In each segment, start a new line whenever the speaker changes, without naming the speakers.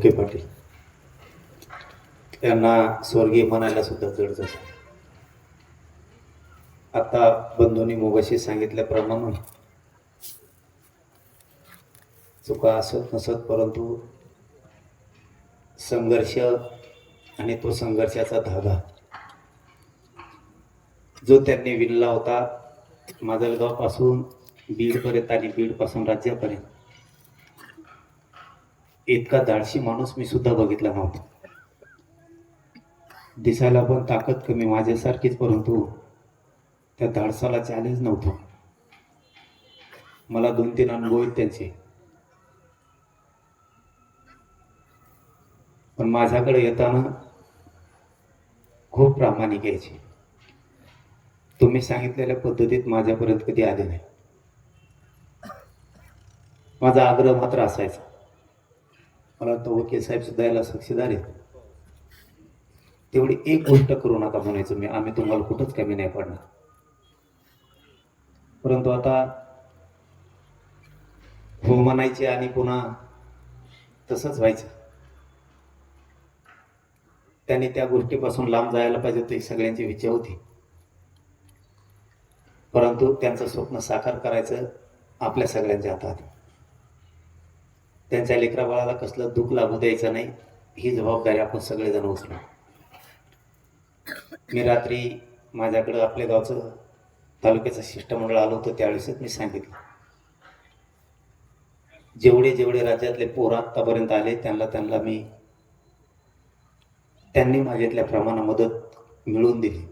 भोके पाटील. त्यांना स्वर्गीय म्हणायला सुद्धा जड जात आता बंधूंनी मोगाशी सांगितल्याप्रमाणे चुका असत नसत परंतु संघर्ष आणि तो संघर्षाचा धागा. जो त्यांनी विणला होता माजलगावपासून बीडपर्यंत आणि बीडपासून राज्यापर्यंत. इतका धाडशी माणूस मी सुद्धा बघितला नव्हता. दिसायला पण ताकद कमी माझ्यासारखीच परंतु त्या धाडसाला चॅलेंज नव्हतं. मला दोन तीन अनुभव आहेत त्यांचे. पण माझ्याकडे येताना खूप प्रामाणिक यायचे. तुम्ही सांगितलेल्या पद्धतीत माझ्यापर्यंत कधी आले नाही. माझा आग्रह मात्र असायचा. मला वाटतं वकील साहेब सुद्धा याला साक्षीदार आहेत. तेवढी एक गोष्ट करू नका म्हणायचं मी. आम्ही तुम्हाला कुठंच कमी नाही पडणार. परंतु आता हो म्हणायचे आणि पुन्हा तसंच व्हायचं. त्यांनी त्या गोष्टीपासून लांब जायला पाहिजे होती सगळ्यांची इच्छा होती. परंतु त्यांचं स्वप्न साकार करायचं आपल्या सगळ्यांच्या हातात. आहे. त्यांच्या लेकरा बाळाला कसलं दुःख लागू द्यायचं नाही ही जबाबदारी आपण सगळेजण उचलू. मी रात्री माझ्याकडं आपल्या गावचं तालुक्याचं शिष्टमंडळ आलं होतं त्यावेळेसच मी सांगितलं. जेवढे जेवढे राज्यातले पोर आत्तापर्यंत आले त्यांना त्यांना मी त्यांनी मागितल्या प्रमाणात मदत मिळवून दिली.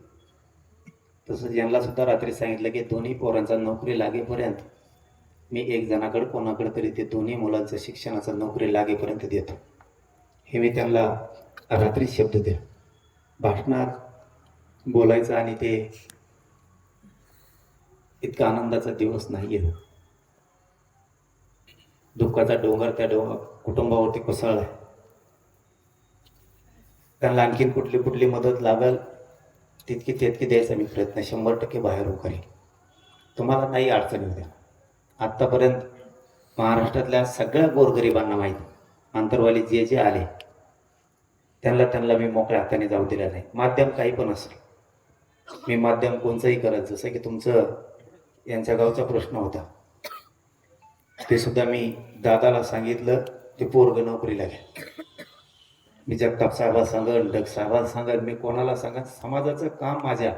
तसंच यांना सुद्धा रात्री सांगितलं की दोन्ही पोरांचा नोकरी लागेपर्यंत मी एक जणाकडं कोणाकडे तरी ते दोन्ही मुलांचं शिक्षणाचं नोकरी लागेपर्यंत देतो. हे मी त्यांना रात्री शब्द द्या भाषणात बोलायचं आणि ते इतका आनंदाचा दिवस नाही आहे दुःखाचा डोंगर त्या डोंगर कुटुंबावरती कोसळलाय. त्यांना आणखीन कुठली कुठली मदत लागल तितकी तितकी द्यायचा मी प्रयत्न शंभर टक्के बाहेर करेन तुम्हाला नाही अडचणी द्या. आत्तापर्यंत महाराष्ट्रातल्या सगळ्या गोरगरिबांना माहिती. आंतरवाली जे जे आले त्यांना त्यांना मी मोकळ्या हाताने जाऊ दिलं नाही माध्यम काही पण असेल. मी माध्यम कोणचंही करत जसं की तुमचं यांच्या गावचा प्रश्न होता. ते सुद्धा मी दादाला सांगितलं ते पोरग नोकरीला घ्या मी जगताप साहेबाला सांगन डग साहेबाला सांगन मी कोणाला सांगन समाजाचं काम माझ्या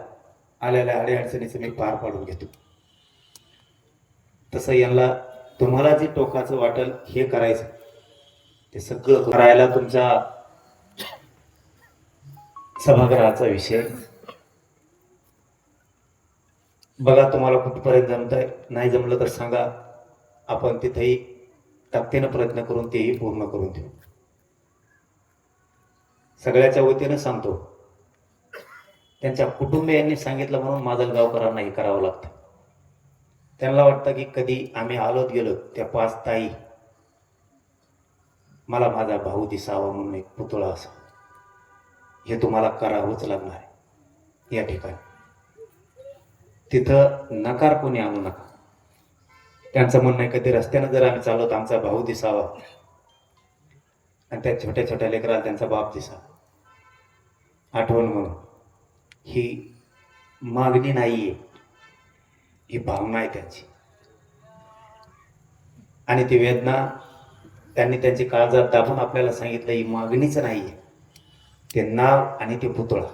आलेल्या अडीअडचणीचं मी पार पाडून घेतो. तसं यांना तुम्हाला जे टोकाचं वाटेल हे करायचं. ते सगळं करायला तुमच्या सभागृहाचा विषय. बघा तुम्हाला कुठपर्यंत जमत आहे नाही जमलं तर सांगा. आपण तिथेही ताकदीनं प्रयत्न करून तेही पूर्ण करून देऊ. सगळ्याच्या वतीनं सांगतो. त्यांच्या कुटुंबियांनी सांगितलं म्हणून माझं गावकरांना हे करावं लागतं. त्यांना वाटतं की कधी आम्ही आलोत गेलो त्या पाच ताई मला माझा भाऊ दिसावा म्हणून एक पुतळा असा. हे तुम्हाला करावंच लागणार आहे. या ठिकाणी. तिथं नकार कोणी आणू नका. त्यांचं म्हणणं आहे कधी रस्त्यानं जर आम्ही चाललो तर आमचा भाऊ दिसावा. आणि त्या छोट्या छोट्या लेकराला त्यांचा बाप दिसावा. आठवण म्हणून. ही मागणी नाही आहे ही भावना आहे त्यांची. आणि ती वेदना त्यांनी त्यांची काळजात दाबून आपल्याला सांगितलं ही मागणीच नाही आहे ते नाव आणि ते पुतळा.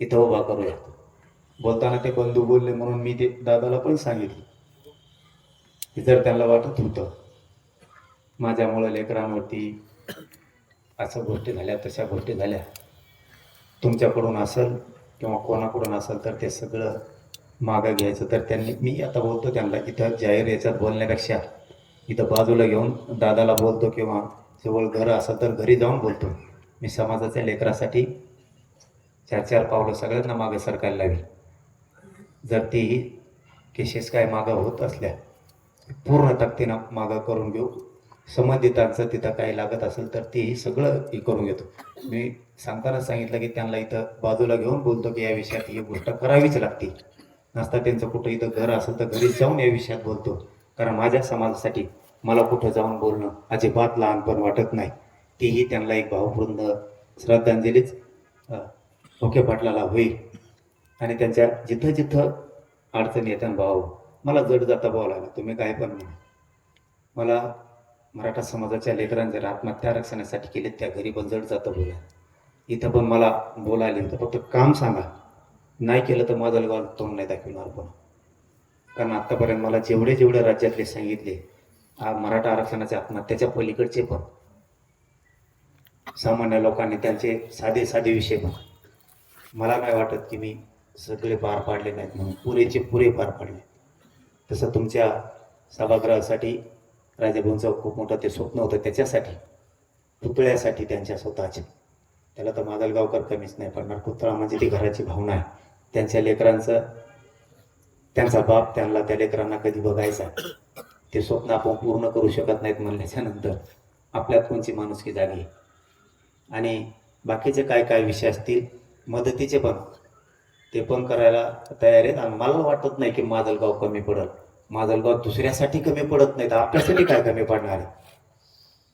इथं उभा करूया. बोलताना ते बंधू बोलले म्हणून मी ते दादाला पण सांगितलं. जर त्यांना वाटत होतं माझ्यामुळं लेकरांवरती असं गोष्टी झाल्या तशा गोष्टी झाल्या तुमच्याकडून असेल किंवा कोणाकडून असेल तर ते सगळं मागं घ्यायचं. तर त्यांनी मी आता बोलतो त्यांना इथं जाहीर याच्यात बोलण्यापेक्षा इथं बाजूला घेऊन दादाला बोलतो किंवा जवळ घर असेल तर घरी जाऊन बोलतो. मी समाजाच्या लेकरासाठी चार चार पावलं सगळ्यांना मागं सरकायला लागेल. जर तीही केसेस काय मागं होत असल्या पूर्ण तक्तीनं मागं करून घेऊ. संबंधितांचं तिथं काही लागत असेल तर तेही सगळं हे करून घेतो. मी सांगताना सांगितलं की त्यांना इथं बाजूला घेऊन बोलतो की या विषयात ही गोष्ट करावीच लागते. नसता त्यांचं कुठं इथं घर असेल तर घरी जाऊन या विषयात बोलतो. कारण माझ्या समाजासाठी मला कुठं जाऊन बोलणं अजिबात लहानपण वाटत नाही. तीही त्यांना एक भावपूर्ण श्रद्धांजलीच ओके पाटलाला होईल. आणि त्यांच्या जिथं जिथं अडचणी येतात भाऊ मला जड जाता बोलायला तुम्ही काय पण म्हणा. मला मराठा समाजाच्या लेकरांनी जर आत्महत्या आरक्षणासाठी केले त्या घरी पण जड जातं बोला इथं पण मला बोलायला होतं फक्त काम सांगा. नाही केलं तर माझं गाव तोंड नाही दाखविणार पण. कारण आत्तापर्यंत मला जेवढे जेवढे राज्यातले सांगितले हा मराठा आरक्षणाच्या आत्महत्याच्या पलीकडचे पण. सामान्य लोकांनी त्यांचे साधे साधे विषय पण. मला काय वाटत की मी सगळे पार पाडले नाहीत म्हणून पुरेचे पुरे पार पाडले. तसं तुमच्या सभागृहासाठी राजाभाऊंचं खूप मोठं ते स्वप्न होतं त्याच्यासाठी पुतळ्यासाठी त्यांच्या स्वतःचे. त्याला तर मादलगावकर कमीच नाही पडणार. पुतळा म्हणजे ती घराची भावना आहे. त्यांच्या लेकरांचं त्यांचा बाप त्यांना त्या लेकरांना कधी बघायचा ते स्वप्न आपण पूर्ण करू शकत नाहीत म्हणल्याच्या नंतर आपल्यात कोणची माणुसकी जागी आणि बाकीचे काय काय विषय असतील मदतीचे पण ते पण करायला तयार आहेत. आणि मला वाटत नाही की माजलगाव कमी पडत माजलगाव दुसऱ्यासाठी कमी पडत नाही तर आपल्यासाठी काय कमी पडणार आहे?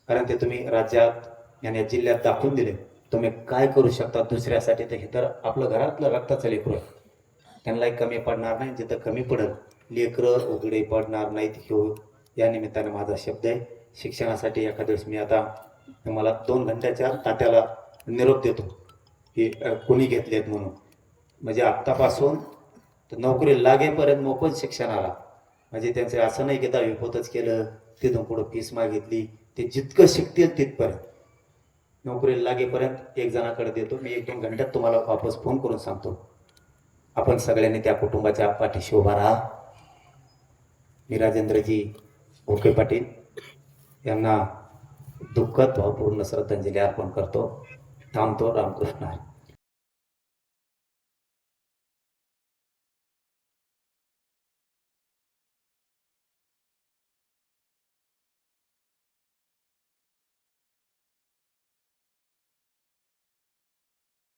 कारण ते तुम्ही राज्यात आणि जिल्ह्यात दाखवून दिले. तुम्ही काय करू शकता दुसऱ्यासाठी तर हे तर आपलं घरातलं रक्ताचं लेकरू आहे. त्यांनाही कमी पडणार नाही जिथं कमी पडल लेकरं उघडे पडणार नाहीत ह्यो. या निमित्ताने माझा शब्द आहे शिक्षणासाठी एखाद्या वेळेस मी आता मला दोन घंट्याच्या तात्याला निरोप देतो हे कोणी घेतलेत म्हणून. म्हणजे आत्तापासून तर नोकरी लागेपर्यंत मोफत शिक्षणाला. म्हणजे त्यांचं असं नाही की दहावी पोतच केलं तिथून पुढं फीस मागितली ते जितकं शिकतील तिथपर्यंत. नोकरी लागेपर्यंत एक जणाकडे देतो. मी एक दोन घंट्यात तुम्हाला वापस फोन करून सांगतो. आपण सगळ्यांनी त्या कुटुंबाच्या पाठीशी उभा राहा. मी राजेंद्रजी ओके पाटील यांना दुःखद भावपूर्ण श्रद्धांजली अर्पण करतो. थांबतो. रामकृष्ण हरी.